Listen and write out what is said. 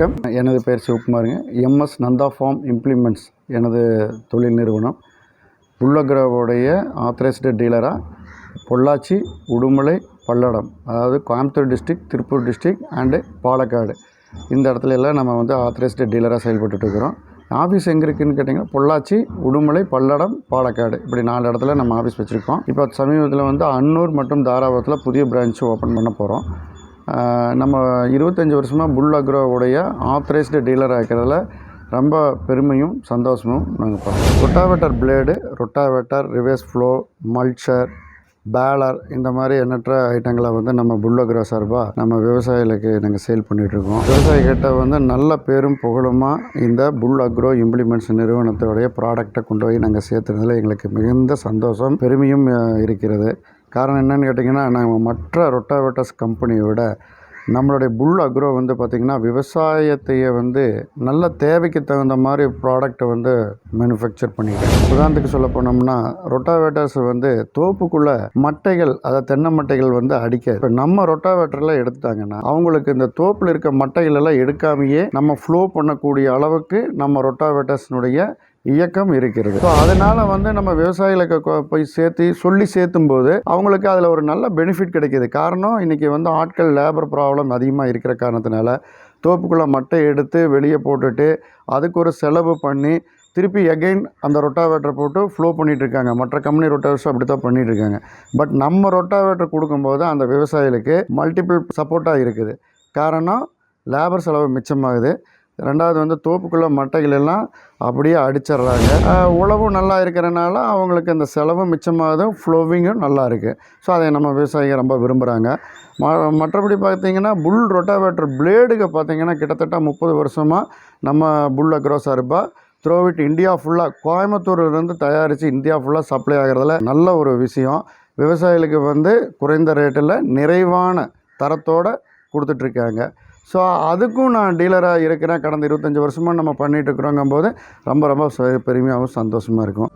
வணக்கம். எனது பெயர் சிவகுமாருங்க. எம்எஸ் நந்தா ஃபார்ம் இம்ப்ளிமெண்ட்ஸ் எனது தொழில் நிறுவனம். புல்லக்ரவோடைய ஆத்தரைஸ்டு டீலராக பொள்ளாச்சி உடுமலை பல்லடம். அதாவது Coimbatore district Tiruppur district and Palakkad. இந்த இடத்துல எல்லாம் நம்ம வந்து ஆத்தரைஸ்டு டீலராக செயல்பட்டுட்டு இருக்கிறோம். ஆஃபீஸ் எங்கே இருக்குதுன்னு கேட்டிங்கன்னா பொள்ளாச்சி உடுமலை பல்லடம் பாலக்காடு. இப்படி நாலு இடத்துல நம்ம ஆஃபீஸ் வச்சுருக்கோம். இப்போ சமீபத்தில் வந்து அன்னூர் மற்றும் தாராபுரத்தில் புதிய பிரான்ச் ஓப்பன் பண்ண போகிறோம் நம்ம இருபத்தஞ்சி வருஷமாக புல் அக்ரோவுடைய ஆத்தரைஸ்டு டீலராக இருக்கிறதுல ரொம்ப பெருமையும் சந்தோஷமும் நாங்கள் பார்க்குறோம் rotavator blade rotavator reverse flow mulcher baler இந்த மாதிரி எண்ணற்ற ஐட்டங்களை வந்து நம்ம புல் அக்ரோ சார்பாக நம்ம விவசாயிகளுக்கு நாங்கள் சேல் பண்ணிகிட்ருக்கோம் விவசாயிகிட்ட வந்து நல்ல பேரும் புகழுமா இந்த புல் அக்ரோ இம்ப்ளிமெண்ட்ஸ் நிறுவனத்தோடைய ப்ராடக்டை கொண்டு போய் நாங்கள் சேர்த்துறதுல எங்களுக்கு மிகுந்த சந்தோஷம் பெருமையும் இருக்கிறது. காரணம் என்னன்னு கேட்டிங்கன்னா நாங்கள் மற்ற ரொட்டாவேட்டர்ஸ் கம்பெனியை விட நம்மளுடைய புல் அக்ரோ வந்து பார்த்திங்கன்னா விவசாயத்தையே வந்து நல்ல தேவைக்கு தகுந்த மாதிரி ப்ராடக்ட்டை வந்து மேனுஃபேக்சர் பண்ணிக்கிறேன் உதாரணத்துக்கு சொல்ல போனோம்னா ரொட்டாவேட்டர்ஸ் வந்து தோப்புக்குள்ளே மட்டைகள் அதாவது தென்னை மட்டைகள் வந்து அடிக்க இப்போ நம்ம ரொட்டாவேட்டரில் எடுத்துட்டாங்கன்னா அவங்களுக்கு இந்த தோப்பில் இருக்க மட்டைகள் எல்லாம் எடுக்காமையே நம்ம ஃப்ளோ பண்ணக்கூடிய அளவுக்கு நம்ம ரொட்டாவேட்டர்ஸ்னுடைய இயக்கம் இருக்கிறது. ஸோ அதனால் வந்து நம்ம விவசாயிகளுக்கு போய் சேர்த்து சொல்லி சேர்த்தும் போது அவங்களுக்கு அதில் ஒரு நல்ல பெனிஃபிட் கிடைக்கிது. காரணம் இன்றைக்கி வந்து ஆட்கள் லேபர் ப்ராப்ளம் அதிகமாக இருக்கிற காரணத்தினால தோப்புக்குள்ளே மட்டை எடுத்து வெளியே போட்டுட்டு அதுக்கு ஒரு செலவு பண்ணி திருப்பி எகைன் அந்த ரொட்டாவேட்டரை போட்டு ஃப்ளோ பண்ணிகிட்ருக்காங்க மற்ற கம்பெனி ரொட்டாவேட்டர்ஸ் அப்படி தான் பண்ணிகிட்ருக்காங்க இருக்காங்க பட் நம்ம ரொட்டாவேட்டர் கொடுக்கும்போது அந்த விவசாயிகளுக்கு மல்டிபிள் சப்போர்ட்டாக இருக்குது. காரணம் லேபர் செலவு மிச்சமாகுது. ரெண்டாவது வந்து தோப்புக்குள்ளே மட்டைகள் எல்லாம் அப்படியே அடிச்சிடுறாங்க. உழவும் நல்லா இருக்கிறனால அவங்களுக்கு அந்த செலவும் மிச்சமாகுது ஃப்ளோவிங்கும் நல்லா இருக்குது ஸோ அதை நம்ம விவசாயிகள் ரொம்ப விரும்புகிறாங்க ம மற்றபடி பார்த்தீங்கன்னா புல் ரொட்டாவேட்டர் பிளேடுக்கு பார்த்தீங்கன்னா கிட்டத்தட்ட முப்பது வருஷமாக நம்ம புல் அக்ரோ சார்பாக த்ரோவிட் இந்தியா ஃபுல்லாக கோயம்புத்தூர்லேருந்து தயாரித்து இந்தியா ஃபுல்லாக சப்ளை ஆகிறதுல நல்ல ஒரு விஷயம். விவசாயிகளுக்கு வந்து குறைந்த ரேட்டில் நிறைவான தரத்தோடு கொடுத்துட்ருக்காங்க. ஸோ அதுக்கும் நான் டீலராக இருக்கிறேன். கடந்த இருபத்தஞ்சி வருஷமாக நம்ம பண்ணிகிட்ருக்குறோங்கும் போது ரொம்ப ரொம்ப பெருமையாகவும் சந்தோஷமாக இருக்கும்.